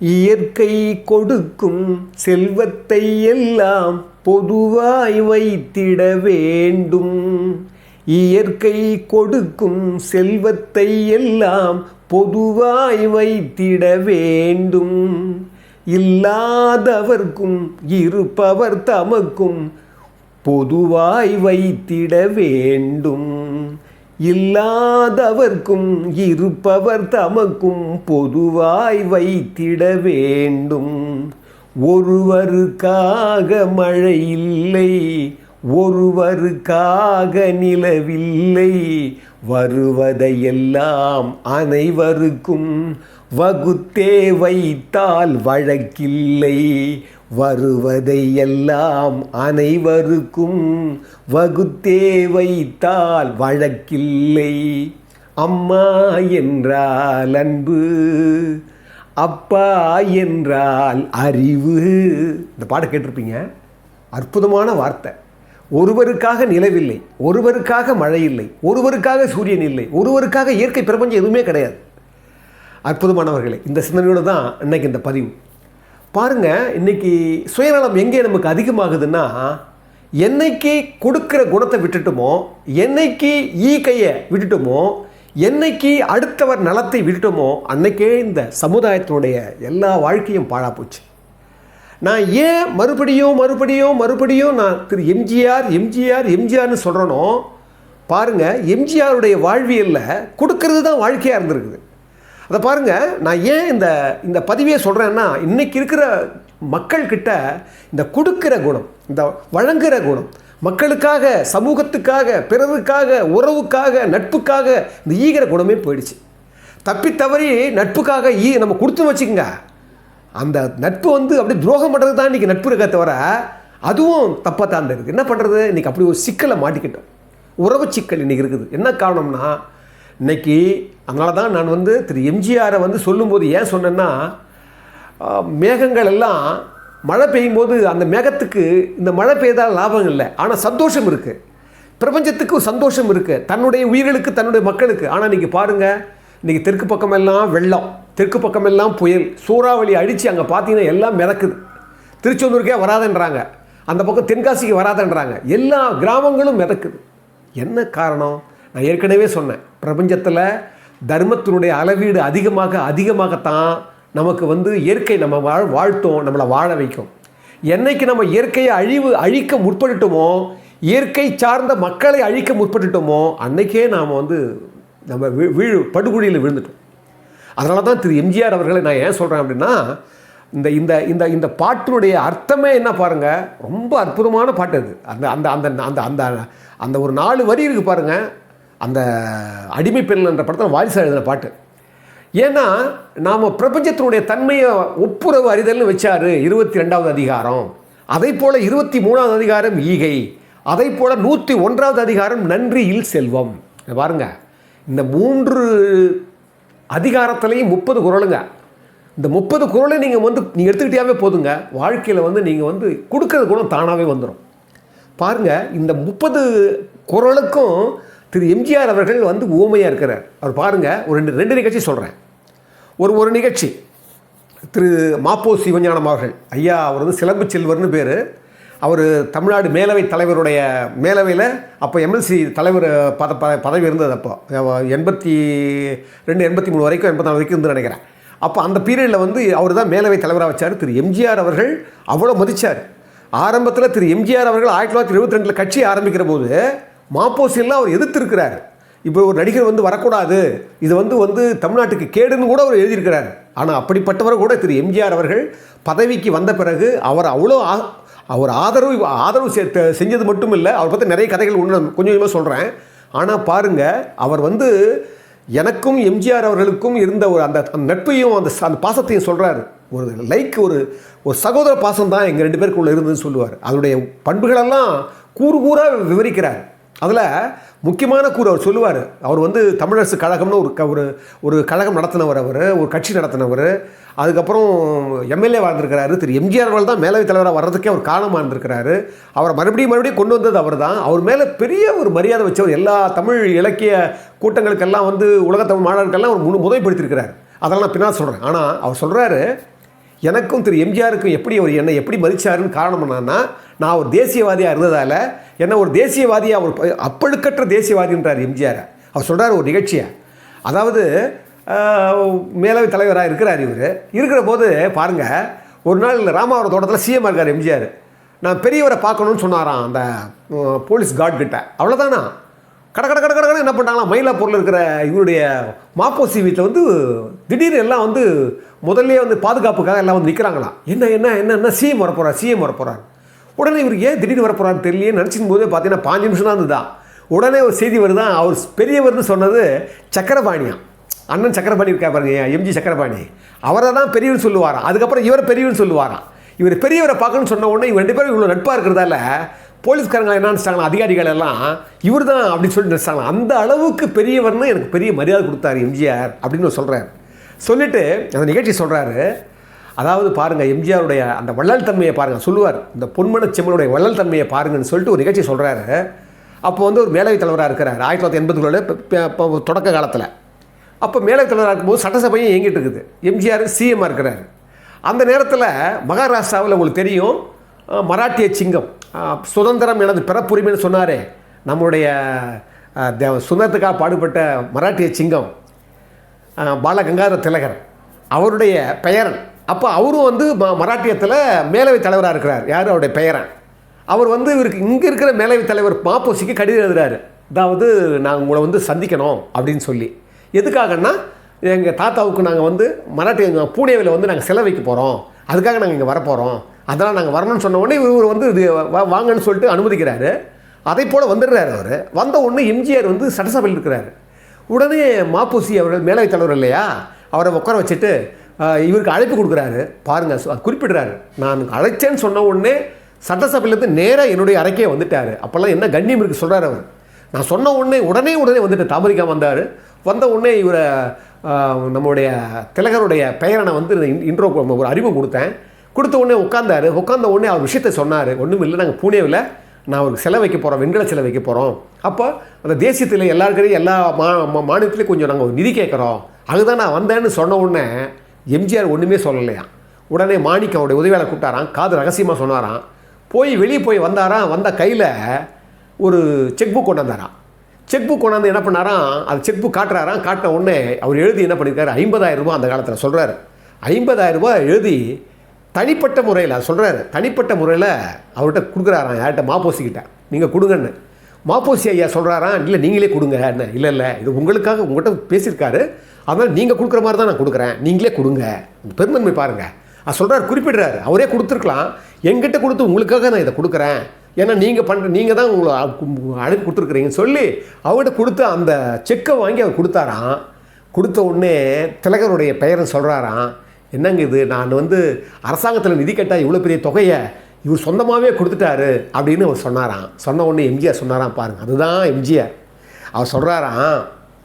இயற்கை கொடுக்கும் செல்வத்தை எல்லாம் பொதுவாய் வைத்திட வேண்டும். இயற்கை கொடுக்கும் செல்வத்தை எல்லாம் பொதுவாய் வைத்திட வேண்டும். இல்லாதவர்க்கும் இருப்பவர் தமக்கும் பொதுவாய் வைத்திட வேண்டும். இல்லாதவர்க்கும் இருப்பவர் தமக்கும் பொதுவாய் வைத்திட வேண்டும். ஒருவருக்காக மழை இல்லை ஒருவருக்காக நிலவில்லை. வருவதையெல்லாம் அனைவருக்கும் வகுத்தே வைத்தால் வழக்கில்லை. வருவதை எல்லாம் அனைவருக்கும் வகுத்தே வைத்தால் வழக்கில்லை. அம்மா என்றால் அன்பு அப்பா என்றால் அறிவு. இந்த பாட கேட்டிருப்பீங்க. அற்புதமான வார்த்தை. ஒருவருக்காக நிலவில்லை ஒருவருக்காக மழை இல்லை ஒருவருக்காக சூரியன் இல்லை ஒருவருக்காக இயற்கை பிரபஞ்சம் எதுவுமே கிடையாது. அற்புதமானவர்களே இந்த சிந்தனையோடு தான் இன்றைக்கி இந்த பதிவு. பாருங்கள் இன்றைக்கி சுயநலம் எங்கே நமக்கு அதிகமாகுதுன்னா என்னைக்கு கொடுக்குற குணத்தை விட்டுட்டோமோ என்னைக்கு ஈ கையை விட்டுட்டோமோ என்னைக்கு அடுத்தவர் நலத்தை விட்டுட்டோமோ அன்னைக்கே இந்த சமுதாயத்தினுடைய எல்லா வாழ்க்கையும் பாழா போச்சு. நான் ஏன் மறுபடியும் மறுபடியும் மறுபடியும் நான் திரு எம்ஜிஆர் எம்ஜிஆர் எம்ஜிஆர்னு சொல்கிறனோ பாருங்கள் எம்ஜிஆருடைய வாழ்வியலில் கொடுக்கறது தான் வாழ்க்கையாக இருந்திருக்குது. அதை பாருங்கள் நான் ஏன் இந்த இந்த பதிவையே சொல்கிறேன்னா இன்றைக்கி இருக்கிற மக்கள்கிட்ட இந்த கொடுக்கிற குணம் இந்த வழங்குகிற குணம் மக்களுக்காக சமூகத்துக்காக பிறருக்காக உறவுக்காக நட்புக்காக இந்த ஈகிற குணமே போயிடுச்சு. தப்பி தவறி நட்புக்காக ஈ நம்ம கொடுத்து வச்சுக்கோங்க. அந்த நட்பு வந்து அப்படியே துரோகம் பண்ணுறது தான் இன்றைக்கி நட்பு இருக்க தவிர அதுவும் தப்பாக தான் இருக்குது என்ன பண்ணுறது இன்றைக்கி அப்படி ஒரு சிக்கலை மாட்டிக்கிட்டோம். உறவு சிக்கல் இன்றைக்கி இருக்குது. என்ன காரணம்னா இன்னைக்கு அதனால தான் நான் வந்து திரு எம்ஜிஆரை வந்து சொல்லும்போது ஏன் சொன்னேன்னா மேகங்கள் எல்லாம் மழை பெய்யும் போது அந்த மேகத்துக்கு இந்த மழை பெய்தால் லாபம் இல்லை. ஆனால் சந்தோஷம் இருக்குது பிரபஞ்சத்துக்கு சந்தோஷம் இருக்குது தன்னுடைய உயிர்களுக்கு தன்னுடைய மக்களுக்கு. ஆனால் நீங்கள் பாருங்கள் இன்றைக்கி தெற்கு பக்கமெல்லாம் வெள்ளம் தெற்கு பக்கமெல்லாம் புயல் சூறாவளி அடித்து அங்கே பார்த்தீங்கன்னா எல்லாம் மிதக்குது. திருச்செந்தூருக்கே வராதன்றாங்க. அந்த பக்கம் தென்காசிக்கு வராதன்றாங்க. எல்லா கிராமங்களும் மிதக்குது. என்ன காரணம்? நான் ஏற்கனவே சொன்னேன். பிரபஞ்சத்தில் தர்மத்தினுடைய அளவீடு அதிகமாக அதிகமாகத்தான் நமக்கு வந்து இயற்கை நம்ம வாழ் வாழ்த்தும் நம்மளை வாழ வைக்கும். என்னைக்கு நம்ம இயற்கையை அழிவு அழிக்க முற்பட்டுட்டோமோ இயற்கை சார்ந்த மக்களை அழிக்க முற்பட்டுட்டோமோ அன்னைக்கே நாம் வந்து நம்ம வீ- வீழ் படுகொழியில் விழுந்துட்டோம். அதனால தான் திரு எம்ஜிஆர் அவர்களை நான் ஏன் சொல்கிறேன் அப்படின்னா இந்த இந்த இந்த இந்த பாட்டினுடைய அர்த்தமே என்ன பாருங்க ரொம்ப அற்புதமான பாட்டு அது. அந்த அந்த அந்த அந்த அந்த அந்த ஒரு நாலு வரி இருக்குது பாருங்கள் அந்த அடிமை பெண் என்ற படத்தில் வாரிசு எழுதின பாட்டு. ஏன்னா நாம் பிரபஞ்சத்தினுடைய தன்மையை ஒப்புரவு அறிதல்னு வச்சார் இருபத்தி ரெண்டாவது அதிகாரம். அதை போல் இருபத்தி மூணாவது அதிகாரம் ஈகை. அதை போல் நூற்றி ஒன்றாவது அதிகாரம் நன்றியில் செல்வம் பாருங்க. இந்த மூன்று அதிகாரத்துலேயும் முப்பது குறளுங்க இந்த முப்பது குறளை நீங்கள் வந்து நீங்கள் எடுத்துக்கிட்டாவே போதுங்க. வாழ்க்கையில் வந்து நீங்கள் வந்து கொடுக்கறது குணம் தானாகவே வந்துடும் பாருங்க இந்த முப்பது குறளுக்கும் திரு எம்ஜிஆர் அவர்கள் வந்து ஊமையாக இருக்கிறார். அவர் பாருங்கள் ஒரு ரெண்டு ரெண்டு நிகழ்ச்சி சொல்கிறேன் ஒரு ஒரு நிகழ்ச்சி. திரு மாப்போ சிவஞானம் அவர்கள். ஐயா அவர் வந்து சிலம்பு செல்வர்னு பேர். அவர் தமிழ்நாடு மேலவை தலைவருடைய மேலவையில் அப்போ எம்எல்சி தலைவர் பத ப பதவி இருந்தது அப்போ. எண்பத்தி ரெண்டு எண்பத்தி மூணு வரைக்கும் எண்பத்தாறு வரைக்கும் இருந்து நினைக்கிறேன். அப்போ அந்த பீரியடில் வந்து அவர் தான் மேலவை தலைவராக வச்சார். திரு எம்ஜிஆர் அவர்கள் அவ்வளோ மதித்தார் ஆரம்பத்தில் திரு எம்ஜிஆர் அவர்கள் ஆயிரத்தி தொள்ளாயிரத்தி இருபத்தி ரெண்டில் கட்சி ஆரம்பிக்கிற போது மாப்போசியெல்லாம் அவர் எதிர்த்திருக்கிறார். இப்போ ஒரு நடிகர் வந்து வரக்கூடாது. இது வந்து வந்து தமிழ்நாட்டுக்கு கேடுன்னு கூட அவர் எழுதியிருக்கிறார். ஆனால் அப்படிப்பட்டவர் கூட திரு எம்ஜிஆர் அவர்கள் பதவிக்கு வந்த பிறகு அவர் அவ்வளோ ஆ- அவர் ஆதரவு ஆதரவு செ- செஞ்சது மட்டும் இல்லை அவர் பற்றி நிறைய கதைகள் ஒன்று கொஞ்சம் கொஞ்சமாக சொல்கிறேன் ஆனால் பாருங்கள் அவர் வந்து எனக்கும் எம்ஜிஆர் அவர்களுக்கும் இருந்த ஒரு அந்த அந்த நட்பையும் அந்த அந்த பாசத்தையும் சொல்கிறாரு ஒரு லைக் ஒரு ஒரு சகோதர பாசம் தான் எங்கள் ரெண்டு பேருக்குள்ளே இருந்ததுன்னு சொல்லுவார். அதனுடைய பண்புகளெல்லாம் கூறு கூறாக விவரிக்கிறார். அதில் முக்கியமான கூறு அவர் சொல்லுவார். அவர் வந்து தமிழரசு கழகம்னு ஒரு க- ஒரு ஒரு கழகம் நடத்தினவர் அவர் ஒரு கட்சி நடத்தினவர். அதுக்கப்புறம் எம்எல்ஏ வாழ்ந்திருக்கிறாரு. திரு எம்ஜிஆர் அவர்கள் தான் மேலவை தலைவராக வர்றதுக்கே அவர் காரணமாக இருந்திருக்கிறாரு. அவரை மறுபடியும் மறுபடியும் கொண்டு வந்தது அவர் தான் அவர் மேலே பெரிய ஒரு மரியாதை வச்சவர் எல்லா தமிழ் இலக்கிய கூட்டங்களுக்கெல்லாம் வந்து உலகத்தமிழ் மாணவர்களுக்கெல்லாம் அவர் முழு முதல்படுத்தியிருக்கிறார் அதெல்லாம் நான் பின்னால் சொல்கிறேன் ஆனால் அவர் சொல்கிறாரு எனக்கும் திரு எம்ஜிஆருக்கும் எப்படி அவர் என்னை எப்படி மதித்தாருன்னு காரணம் என்னன்னா நான் ஒரு தேசியவாதியாக இருந்ததால் என்ன ஒரு தேசியவாதியாக அவர் அப்பழுக்கற்ற தேசியவாதின்றார் எம்ஜிஆர். அவர் சொல்கிறார் ஒரு நிகழ்ச்சியை. அதாவது மேலவை தலைவராக இருக்கிறார் இவர். இருக்கிற போது பாருங்கள் ஒரு நாள் ராமாவரம் தோட்டத்தில் சிஎம் இருக்கார் எம்ஜிஆர். நான் பெரியவரை பார்க்கணும்னு சொன்னாராம் அந்த போலீஸ் கார்டு கிட்ட அவ்வளோதானா கட கட கட கடன்னு என்ன பண்ணாங்களாம் மயிலாப்பூரில் இருக்கிற இவருடைய மாப்போசி வீட்டில் வந்து திடீர்னு எல்லாம் வந்து முதல்ல வந்து பாதுகாப்புக்காக எல்லாம் வந்து நிற்கிறாங்களாம் என்ன என்ன என்ன என்ன? சிஎம் வரப்போகிறார் சிஎம் வரப்போகிறார் உடனே இவருக்கு ஏன் திடீர்னு வரப்போகிறான்னு தெரியலையே. நினச்சிக்கும் போது பார்த்தீங்கன்னா பாஞ்சு நிமிஷம் தான் இருந்ததா? உடனே ஒரு செய்தி வருதான் அவர் பெரியவர்னு சொன்னது சக்கரபாணியா அண்ணன் சக்கரபாணி இருக்கா பாருங்க எம்ஜி சக்கரபாணி. அவரை தான் பெரியவர் சொல்லுவாராம். அதுக்கப்புறம் இவரை பெரியவர் சொல்லுவாராம். இவர் பெரியவரை பார்க்கணும்னு சொன்ன உடனே இவங்க ரெண்டு பேரும் இவ்வளோ நட்பாக இருக்கிறதால போலீஸ்காரங்க என்ன நினச்சிட்டாங்களா அதிகாரிகள் எல்லாம் இவர் தான் அப்படின்னு சொல்லி நினச்சிட்டாங்களா அந்த அளவுக்கு பெரியவர்னு எனக்கு பெரிய மரியாதை கொடுத்தாரு எம்ஜிஆர் அப்படின்னு சொல்கிறார் சொல்லிட்டு அந்த நிகழ்ச்சி சொல்கிறாரு அதாவது பாருங்கள் எம்ஜிஆருடைய அந்த வள்ளல் தன்மையை பாருங்கள் சொல்லுவார். இந்த பொன்மன செம்மனுடைய வள்ளல் தன்மையை பாருங்கன்னு சொல்லிட்டு ஒரு நிகழ்ச்சி சொல்கிறாரு அப்போ வந்து ஒரு மேலவை தலைவராக இருக்கிறார். ஆயிரத்தி தொள்ளாயிரத்தி எண்பதுகளில் இப்போ தொடக்க காலத்தில். அப்போ மேலவை தலைவராக இருக்கும்போது சட்டசபையும் இயங்கிட்டு இருக்குது. எம்ஜிஆர் சிஎம்மாக இருக்கிறார். அந்த நேரத்தில் மகாராஷ்டிராவில் உங்களுக்கு தெரியும் மராட்டிய சிங்கம். சுதந்திரம் எனது பிறப்புரிமைன்னு சொன்னாரே. நம்முடைய சுதந்திரத்துக்காக பாடுபட்ட மராட்டிய சிங்கம் பாலகங்காதர திலகர். அவருடைய பெயரன். அப்போ அவரும் வந்து ம மராட்டியத்தில் மேலவை தலைவராக இருக்கிறார். யார்? அவருடைய பெயரன். அவர் வந்து இவருக்கு இங்கே இருக்கிற மேலவை தலைவர் மாப்போசிக்கு கடிதம் எழுதுறாரு. அதாவது நான் உங்களை வந்து சந்திக்கணும் அப்படின்னு சொல்லி. எதுக்காகன்னா எங்கள் தாத்தாவுக்கு நாங்கள் வந்து மராட்டிய பூனேவில் வந்து நாங்கள் சிலை வைக்க போகிறோம் அதுக்காக நாங்கள் இங்கே வரப்போகிறோம் அதெல்லாம் நாங்கள் வரணும்னு சொன்ன உடனே இவர் வந்து இது வாங்கன்னு சொல்லிட்டு அனுமதிக்கிறாரு. அதை போல் வந்துடுறாரு அவர். வந்த உடனே எம்ஜிஆர் வந்து சட்டசபையில் இருக்கிறாரு. உடனே மாப்பூசி அவர்கள் மேலவை தலைவர் இல்லையா அவரை உட்கார வச்சுட்டு இவருக்கு அழைப்பு கொடுக்குறாரு. பாருங்க குறிப்பிடுறாரு. நான் அழைச்சேன்னு சொன்ன உடனே சட்டசபையிலேருந்து நேராக என்னுடைய அறைக்கே வந்துட்டார். அப்போல்லாம் என்ன கண்ணியம் இருக்குது சொல்கிறார் அவர். நான் சொன்ன உடனே உடனே உடனே வந்துட்டு தாமரிக்காம வந்தார். வந்த உடனே இவரை நம்முடைய திலகருடைய பெயரனை வந்து இன்ட்ரோ ஒரு அறிவு கொடுத்தேன். கொடுத்த உடனே உட்காந்தாரு உட்காந்த உடனே அவர் விஷயத்தை சொன்னார். ஒன்றும் இல்லை நாங்கள் பூனேவில் நான் அவருக்கு செலை வைக்க போகிறோம் வெண்கல சிலை வைக்க போகிறோம் அப்போ அந்த தேசியத்தில் எல்லாருக்கையும் எல்லா மா மா- மாநிலத்திலையும் கொஞ்சம் நாங்கள் நிதி கேட்குறோம். அதுதான் நான் வந்தேன்னு சொன்ன உடனே எம்ஜிஆர் ஒன்றுமே சொல்லலையா உடனே மாணிக்கம் அவருடைய உதவியாளர் கூப்பிட்டாராம். காது ரகசியமாக சொன்னாராம். போய் வெளியே போய் வந்தாராம். வந்த கையில் ஒரு செக் புக் கொண்டாந்தாராம். செக் புக் கொண்டாந்து என்ன பண்ணாராம்? அது செக் புக் காட்டுறாராம். காட்டின உடனே அவர் எழுதி என்ன பண்ணியிருக்காரு ஐம்பதாயிரம் ரூபாய் அந்த காலத்தில் சொல்கிறாரு ஐம்பதாயிரம் ரூபாய் எழுதி தனிப்பட்ட முறையில் சொல்கிறாரு தனிப்பட்ட முறையில் அவர்கிட்ட கொடுக்குறாராம் யார்கிட்ட? மாப்போசிக்கிட்ட நீங்கள் கொடுங்கன்னு. மாப்போசி ஐயா சொல்கிறாராம் இல்லை நீங்களே கொடுங்க என்ன. இல்லை இல்லை இது உங்களுக்காக உங்கள்கிட்ட பேசியிருக்காரு. அதனால் நீங்கள் கொடுக்குற மாதிரி தான் நான் கொடுக்குறேன். நீங்களே கொடுங்க. பெருந்தன்மை பாருங்கள் அது சொல்கிறார் குறிப்பிடுறாரு. அவரே கொடுத்துருக்கலாம். என்கிட்ட கொடுத்து உங்களுக்காக நான் இதை கொடுக்குறேன். ஏன்னா நீங்கள் பண்ணுற நீங்கள் தான் உங்களை அனுப்பி கொடுத்துருக்குறீங்கன்னு சொல்லி அவர்கிட்ட கொடுத்து அந்த செக்கை வாங்கி அவர் கொடுத்தாராம். கொடுத்த உடனே திலகருடைய பெயரை சொல்கிறாராம் என்னங்க இது? நான் வந்து அரசாங்கத்தில் நிதி கேட்டால் இவ்வளோ பெரிய தொகையை இவர் சொந்தமாகவே கொடுத்துட்டாரு அப்படின்னு அவர் சொன்னாராம். சொன்ன உடனே எம்ஜிஆர் சொன்னாராம் பாருங்கள் அதுதான் எம்ஜிஆர். அவர் சொல்கிறாராம்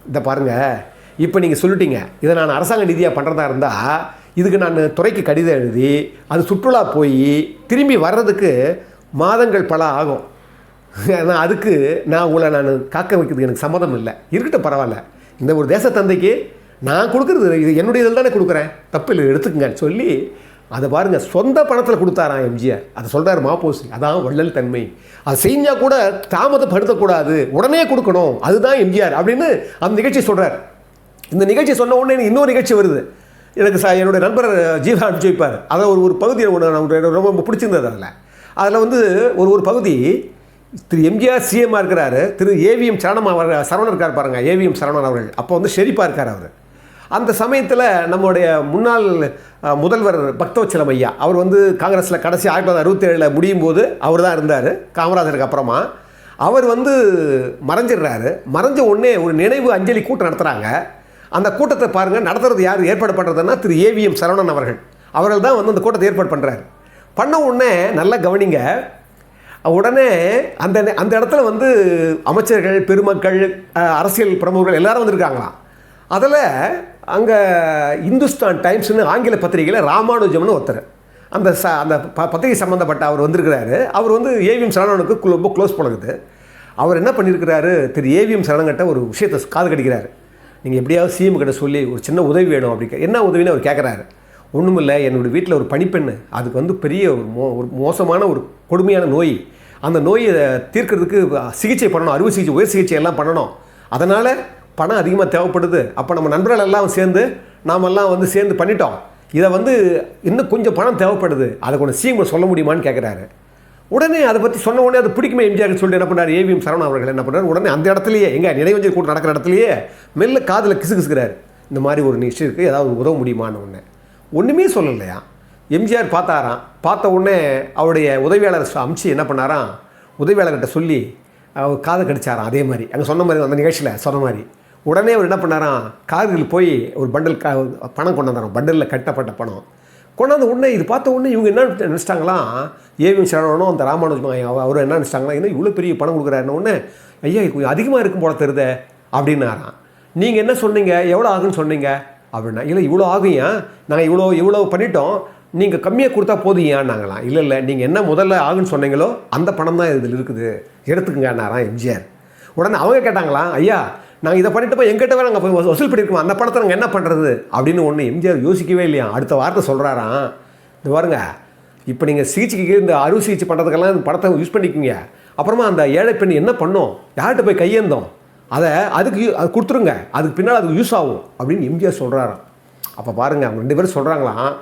இந்த பாருங்கள் இப்போ நீங்கள் சொல்லிட்டீங்க இதை நான் அரசாங்க நிதியாக பண்ணுறதா இருந்தால் இதுக்கு நான் துறைக்கு கடிதம் எழுதி அது சுற்றுலா போய் திரும்பி வர்றதுக்கு மாதங்கள் பல ஆகும். ஆனால் அதுக்கு நான் உங்களை நான் காக்க வைக்கிறதுக்கு எனக்கு சம்மதம் இல்லை. இருக்கட்டும் பரவாயில்ல. இந்த ஒரு தேசத்தந்தைக்கு நான் கொடுக்குறது இது என்னுடைய இதில் தானே கொடுக்குறேன். தப்பு இல்லை எடுத்துக்கங்கன்னு சொல்லி அதை பாருங்கள் சொந்த பணத்தில் கொடுத்தாராம் எம்ஜிஆர். அதை சொல்கிறார் மாப்போசி. அதான் வள்ளல் தன்மை. அதை செஞ்சால் கூட தாமதப்படுத்தக்கூடாது உடனே கொடுக்கணும். அதுதான் எம்ஜிஆர் அப்படின்னு அந்த நிகழ்ச்சி சொல்கிறார் இந்த நிகழ்ச்சி சொன்ன உடனே எனக்கு இன்னொரு நிகழ்ச்சி வருது. எனக்கு சா என்னுடைய நண்பர் ஜீவா அனுப்பிச்சு வைப்பார். அதை ஒரு ஒரு பகுதியை ஒன்று நான் ரொம்ப பிடிச்சிருந்தது அதில். அதில் வந்து ஒரு ஒரு பகுதி திரு எம்ஜிஆர் சிஎம்மாக இருக்கிறாரு. திரு ஏவிஎம் சரணம் அவர் சரவணன் இருக்கார் பாருங்கள் ஏவிஎம் சரவணன் அவர்கள். அப்போ வந்து ஷெரிப்பாக இருக்கார் அவர். அந்த சமயத்தில் நம்முடைய முன்னாள் முதல்வர் பக்தவச்சலம் ஐயா அவர் வந்து காங்கிரஸில் கடைசி ஆயிரத்தி தொள்ளாயிரத்தி அறுபத்தேழில் முடியும் போது அவர் தான் இருந்தார் காமராஜருக்கு அப்புறமா. அவர் வந்து மறைஞ்சிடுறாரு. மறைஞ்ச உடனே ஒரு நினைவு அஞ்சலி கூட்டம் நடத்துகிறாங்க அந்த கூட்டத்தை பாருங்கள் நடத்துறது யார் ஏற்பாடு பண்ணுறதுன்னா திரு ஏவிஎம் சரவணன் அவர்கள். அவர்கள் தான் வந்து அந்த கூட்டத்தை ஏற்பாடு பண்ணுறாரு பண்ண உடனே நல்லா கவனிங்க உடனே அந்த அந்த இடத்துல வந்து அமைச்சர்கள் பெருமக்கள் அரசியல் பிரமுகர்கள் எல்லாரும் வந்திருக்காங்களாம். அதில் அங்கே இந்துஸ்தான் டைம்ஸ்னு ஆங்கில பத்திரிகையில் ராமானுஜம்னு ஒருத்தர். அந்த ச அந்த ப பத்திரிகை சம்மந்தப்பட்ட அவர் வந்திருக்கிறாரு. அவர் வந்து ஏவிஎம் சரணனுக்கு ரொம்ப க்ளோஸ் பழகுது. அவர் என்ன பண்ணியிருக்கிறாரு? திரு ஏவிஎம் சரணங்கிட்ட ஒரு விஷயத்தை காது கடிக்கிறாரு. நீங்கள் எப்படியாவது சிஎம் கிட்ட சொல்லி ஒரு சின்ன உதவி வேணும் அப்படி என்ன உதவின்னு அவர் கேட்குறாரு ஒன்றுமில்லை என்னோடய வீட்டில் ஒரு பணிப்பெண்ணு அதுக்கு வந்து பெரிய ஒரு மோ ஒரு மோசமான ஒரு கொடுமையான நோய். அந்த நோயை தீர்க்கிறதுக்கு சிகிச்சை பண்ணணும். அறுவை சிகிச்சை உயர் சிகிச்சை எல்லாம் பண்ணணும். அதனால் பணம் அதிகமாக தேவைப்படுது. அப்போ நம்ம நண்பர்கள் எல்லாம் சேர்ந்து நாமெல்லாம் வந்து சேர்ந்து பண்ணிட்டோம். இதை வந்து இன்னும் கொஞ்சம் பணம் தேவைப்படுது. அதை கொஞ்சம் சீக்கிரம் சொல்ல முடியுமான்னு கேட்குறாரு உடனே அதை பற்றி சொன்ன உடனே அது பிடிக்குமே எம்ஜிஆர் சொல்லிட்டு என்ன பண்ணார்? ஏவிஎம் சரவணன் அவர்கள் என்ன பண்ணார்? உடனே அந்த இடத்துலயே எங்கே நினைவஞ்சல் கூட்டம் நடக்கிற இடத்துலயே மெல்ல காதில் கிசு கிசுக்கிறார். இந்த மாதிரி ஒரு நிகழ்ச்சி இருக்குது ஏதாவது உதவ முடியுமான்னு ஒன்று ஒன்றுமே சொல்லலையா? எம்ஜிஆர் பார்த்தாராம். பார்த்த உடனே அவருடைய உதவியாளர் அமிச்சு என்ன பண்ணாராம்? உதவியாளர்கிட்ட சொல்லி அவர் காதை கடிச்சாராம். அதே மாதிரி. அங்கே சொன்ன மாதிரி அந்த நிகழ்ச்சியில் சொன்ன மாதிரி. உடனே அவர் என்ன பண்ணாராம்? கார்கில் போய் ஒரு பண்டல் கா பணம் கொண்டு வந்தாராம் பண்டலில் கட்டப்பட்ட பணம். கொண்டாந்து உடனே இது பார்த்த உடனே இவங்க என்ன நினச்சிட்டாங்களாம் ஏவிஎம் சரவணனும் அந்த ராமானுஜம் அவர் என்ன நினச்சிட்டாங்களா? என்ன இவ்வளோ பெரிய பணம் கொடுக்குறாருன்னு உடனே ஐயா கொஞ்சம் அதிகமாக இருக்கும் போல தருதே அப்படின்னாராம். நீங்கள் என்ன சொன்னீங்க? எவ்வளோ ஆகுன்னு சொன்னீங்க? அப்படின்னா இல்லை இவ்வளோ ஆகுயா நாங்கள் இவ்வளோ இவ்வளோ பண்ணிட்டோம். நீங்கள் கம்மியாக கொடுத்தா போதும் ஏன்னாங்களாம் இல்லை இல்லை நீங்கள் என்ன முதல்ல ஆகுன்னு சொன்னீங்களோ அந்த பணம் தான் இதில் இருக்குது. எடுத்துக்கங்கன்னாராம் எம்ஜிஆர். உடனே அவங்க கேட்டாங்களாம் ஐயா நாங்கள் இதை பண்ணிட்டு போய் எங்கிட்ட நாங்கள் போய் வசூல் பண்ணியிருக்கோம் அந்த பணத்தை நாங்கள் என்ன பண்ணுறது அப்படின்னு ஒன்று எம்ஜிஆர் யோசிக்கவே இல்லையா? அடுத்த வார்த்தை சொல்கிறாராம் இது பாருங்க இப்போ நீங்கள் சிகிச்சைக்கு இந்த அறுவை சிகிச்சை பண்ணுறதுக்கெல்லாம் இந்த படத்தை யூஸ் பண்ணிக்கோங்க. அப்புறமா அந்த ஏழை பெண் என்ன பண்ணோம்? யார்கிட்ட போய் கையேந்தோம்? அதை அதுக்கு யூ- அது கொடுத்துருங்க. அதுக்கு பின்னால் அதுக்கு யூஸ் ஆகும் அப்படின்னு எம்ஜிஆர் சொல்கிறாராம் அப்போ பாருங்கள் அவங்க ரெண்டு பேரும் சொல்கிறாங்களாம்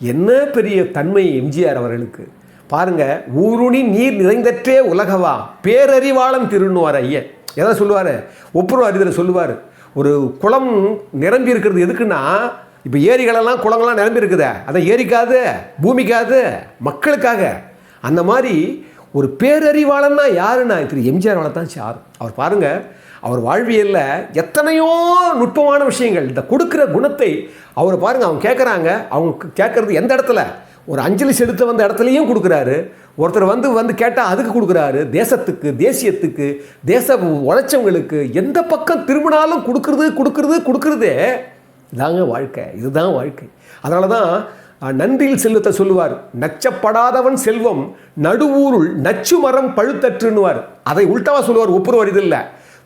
என்ன பெரிய தன்மை எம்ஜிஆர் அவர்களுக்கு? பாருங்க ஊருணி நீர் நிறைந்தற்றே உலகவா? பேரறிவாளன் திருன்னுவார் ஐயன். எதை சொல்லுவார்? ஒப்புரம் அறிதலை சொல்லுவார். ஒரு குளம் நிரம்பி இருக்கிறது எதுக்குன்னா இப்போ ஏரிகளெல்லாம் குளங்கள்லாம் நிரம்பி இருக்குதே. அதை ஏரிக்காது பூமிக்காது மக்களுக்காக. அந்த மாதிரி ஒரு பேரறிவாளன்னா யாருன்னா திரு எம்ஜிஆர் தான் சார். அவர் பாருங்க அவர் வாழ்வியலில் எத்தனையோ நுட்பமான விஷயங்கள். இந்த கொடுக்குற குணத்தை அவரை பாருங்கள் அவங்க கேட்குறாங்க அவங்க கேட்குறது எந்த இடத்துல? ஒரு அஞ்சலி செலுத்த வந்த இடத்துலையும் கொடுக்குறாரு. ஒருத்தர் வந்து வந்து கேட்டால் அதுக்கு கொடுக்குறாரு. தேசத்துக்கு தேசியத்துக்கு தேச உழைச்சவங்களுக்கு எந்த பக்கம் திரும்பினாலும் கொடுக்குறது கொடுக்குறது கொடுக்குறதே இதாங்க வாழ்க்கை. இதுதான் வாழ்க்கை. அதனால தான் நன்றியில் செல்வத்தை சொல்லுவார். நச்சப்படாதவன் செல்வம் நடுவூருள் நச்சு மரம் பழுத்தற்றுன்னுவார். அதை உள்டாவா சொல்லுவார் ஒப்புரவர் இது இல்லை.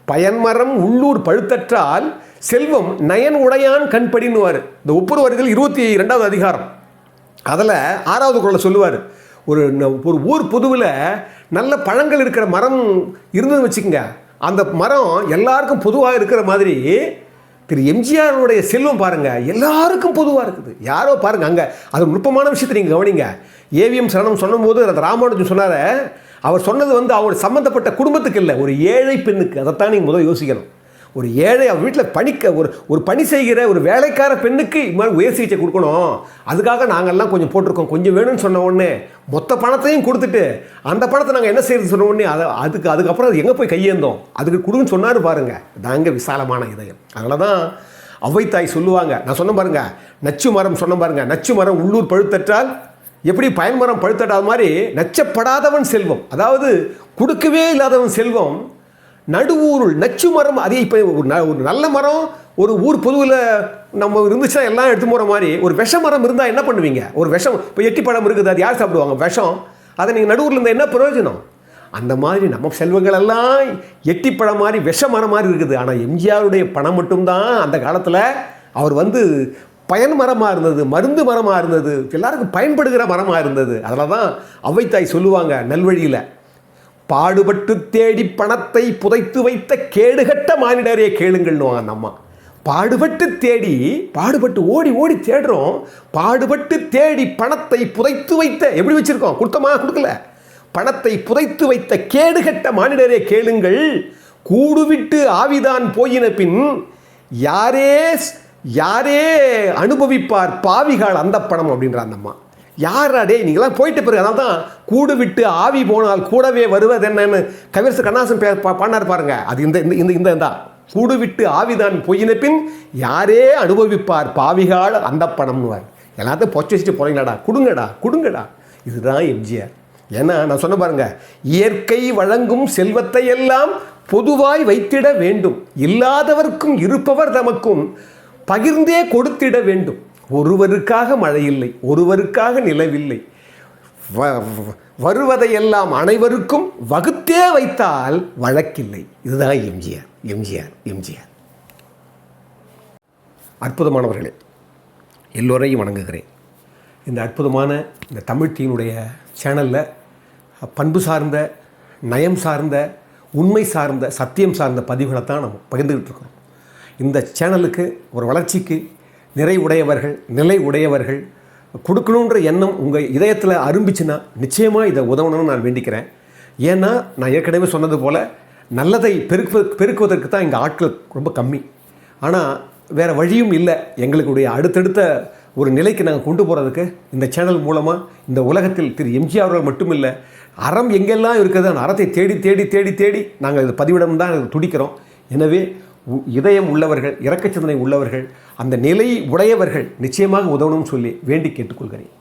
பயன்மரம் உள்ளூர் பழுத்தற்றால் செல்வம் நயன் உடையான் கண்படின்னுவார். இந்த ஒப்புரவர் இதில் இருபத்தி ரெண்டாவது அதிகாரம். அதில் ஆறாவது குரலை சொல்லுவார். ஒரு ஒரு ஊர் பொதுவில் நல்ல பழங்கள் இருக்கிற மரம் இருந்ததுன்னு வச்சுக்கோங்க. அந்த மரம் எல்லாருக்கும் பொதுவாக இருக்கிற மாதிரி திரு எம்ஜிஆருடைய செல்வம் பாருங்கள் எல்லாருக்கும் பொதுவாக இருக்குது. யாரோ பாருங்கள் அங்கே அது நுட்பமான விஷயத்தை நீங்கள் கவனிங்க. ஏவிஎம் சரணம் சொன்னபோது அந்த ராமானுஜன் சொன்னார் அவர் சொன்னது வந்து அவர் சம்மந்தப்பட்ட குடும்பத்துக்கு இல்லை ஒரு ஏழை பெண்ணுக்கு அதைத்தான் நீங்கள் முதல் யோசிக்கணும். ஒரு ஏழை அவர் வீட்டில் பணிக்க ஒரு ஒரு பணி செய்கிற ஒரு வேலைக்கார பெண்ணுக்கு இம்மாதிரி உயர் சிகிச்சை கொடுக்கணும். அதுக்காக நாங்கள்லாம் கொஞ்சம் போட்டிருக்கோம். கொஞ்சம் வேணும்னு சொன்ன உடனே மொத்த பணத்தையும் கொடுத்துட்டு அந்த பணத்தை நாங்கள் என்ன செய்யறது சொன்ன உடனே அதை அதுக்கு அதுக்கப்புறம் அது எங்கே போய் கையேந்தோம்? அதுக்கு கொடுன்னு சொன்னார் பாருங்கள் தாங்க விசாலமான இதயம். அதனால தான் அவைத்தாய் சொல்லுவாங்க. நான் சொன்ன பாருங்க. நச்சு மரம் சொன்ன பாருங்க. நச்சு மரம் உள்ளூர் பழுத்தற்றால் எப்படி பயன்மரம் பழுத்தட்டாத மாதிரி நச்சப்படாதவன் செல்வம். அதாவது கொடுக்கவே இல்லாதவன் செல்வம் நடுவூருள் நச்சு மரம் அதே இப்போ ஒரு ந- ஒரு நல்ல மரம் ஒரு ஊர் பொதுவில் நம்ம இருந்துச்சுன்னா எல்லாம் எடுத்து போகிற மாதிரி ஒரு விஷ மரம் இருந்தால் என்ன பண்ணுவீங்க? ஒரு விஷம் இப்போ எட்டி பழம் இருக்குது அது யார் சாப்பிடுவாங்க? விஷம். அதை நீங்கள் நடுவூரில் இருந்தால் என்ன பிரயோஜனம்? அந்த மாதிரி நம்ம செல்வங்கள் எல்லாம் எட்டி பழம் மாதிரி விஷ மரம் மாதிரி இருக்குது. ஆனால் எம்ஜிஆருடைய பணம் மட்டும்தான் அந்த காலத்தில் அவர் வந்து பயன் மரமாக இருந்தது மருந்து மரமாக இருந்தது எல்லாருக்கும் பயன்படுகிற மரமாக இருந்தது. அதில் தான் அவைத்தாய் சொல்லுவாங்க நல்வழியில். பாடுபட்டு தேடி பணத்தை புதைத்து வைத்த கேடுகட்ட மானிடரே கேளுங்கள்னுவாங்க அந்த அம்மா. பாடுபட்டு தேடி பாடுபட்டு ஓடி ஓடி தேடுறோம். பாடுபட்டு தேடி பணத்தை புதைத்து வைத்த எப்படி வச்சுருக்கோம்? கொடுத்தமா? கொடுக்கல. பணத்தை புதைத்து வைத்த கேடுகட்ட மானிடரே கேளுங்கள். கூடுவிட்டு ஆவிதான் போயின பின் யாரே யாரே அனுபவிப்பார் பாவிகால் அந்த பணம் அப்படின்ற அந்த அம்மா. யாரா டே நீங்களாம் போயிட்டு பிறகு அதனால தான் கூடு விட்டு ஆவி போனால் கூடவே வருவது என்னன்னு கவிரசு கண்ணாசன் பே பா- பாடினார் பாருங்க. அது இந்த இந்த இந்த இந்த தான் கூடு விட்டு ஆவிதான் பொய்யின பின் யாரே அனுபவிப்பார் பாவிகால் அந்த பணம்னுவார். எல்லாத்தையும் பொச்சு வச்சுட்டு போறீங்களாடா கொடுங்கடா கொடுங்கடா. இதுதான் எம்ஜிஆர். ஏன்னா நான் சொன்ன பாருங்க இயற்கை வழங்கும் செல்வத்தை எல்லாம் பொதுவாய் வைத்திட வேண்டும். இல்லாதவர்க்கும் இருப்பவர் தமக்கும் பகிர்ந்தே கொடுத்திட வேண்டும். ஒருவருக்காக மழை இல்லை ஒருவருக்காக நிலவில்லை. வ- வருவதையெல்லாம் அனைவருக்கும் வகுத்தே வைத்தால் வழக்கில்லை. இதுதான் எம்ஜிஆர் எம்ஜிஆர் எம்ஜிஆர். அற்புதமானவர்களே எல்லோரையும் வணங்குகிறேன். இந்த அற்புதமான இந்த தமிழ் சேனலில் பண்பு சார்ந்த நயம் சார்ந்த உண்மை சார்ந்த சத்தியம் சார்ந்த பதிவுகளை தான் நம்ம பகிர்ந்துக்கிட்டு இருக்கோம் இந்த சேனலுக்கு ஒரு வளர்ச்சிக்கு நிறை உடையவர்கள் நிலை உடையவர்கள் கொடுக்கணுன்ற எண்ணம் உங்கள் இதயத்தில் அரும்பிச்சுன்னா நிச்சயமாக இதை உதவணும்னு நான் வேண்டிக்கிறேன். ஏன்னா நான் ஏற்கனவே சொன்னது போல் நல்லதை பெருக்கு பெருக்குவதற்கு தான் இங்கே ஆட்கள் ரொம்ப கம்மி. ஆனால் வேறு வழியும் இல்லை. எங்களுடைய அடுத்தடுத்த ஒரு நிலைக்கு நாங்கள் கொண்டு போகிறதுக்கு இந்த சேனல் மூலமாக இந்த உலகத்தில் திரு எம்ஜிஆர் அவர்கள் மட்டும் இல்லை அறம் எங்கெல்லாம் இருக்குது அந்த அறத்தை தேடி தேடி தேடி தேடி நாங்கள் இது பதிவிடம் தான் துடிக்கிறோம். எனவே இதயம் உள்ளவர்கள் இறக்கச்சிந்தனை உள்ளவர்கள் அந்த நிலை உடையவர்கள் நிச்சயமாக உதவணும்னு சொல்லி வேண்டி கேட்டுக்கொள்கிறேன்.